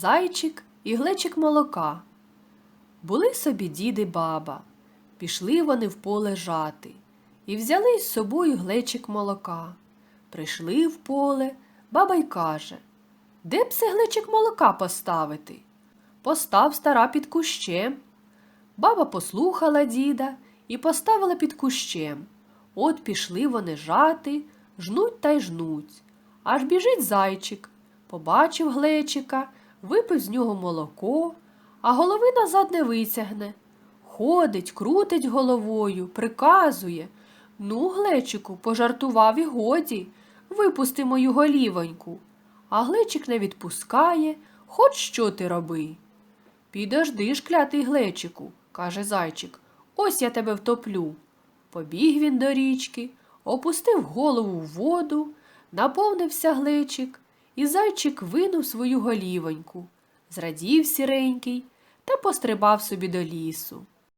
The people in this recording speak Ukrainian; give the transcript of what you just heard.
Зайчик і глечик молока. Були собі дід і баба. Пішли вони в поле жати і взяли з собою глечик молока. Прийшли в поле, баба й каже Де б це глечик молока поставити? Постав стара під кущем. Баба послухала діда і поставила під кущем. От пішли вони жати, жнуть та й жнуть. Аж біжить зайчик, побачив глечика, випив з нього молоко, а голови назад не витягне. Ходить, крутить головою, приказує. Ну, глечику, пожартував і годі, випусти мою голівоньку. А глечик не відпускає, хоч що ти роби. Підожди ж, клятий глечику, каже зайчик, ось я тебе втоплю. Побіг він до річки, опустив голову в воду, наповнився глечик, і зайчик винув свою голівоньку. Зрадів сіренький та пострибав собі до лісу.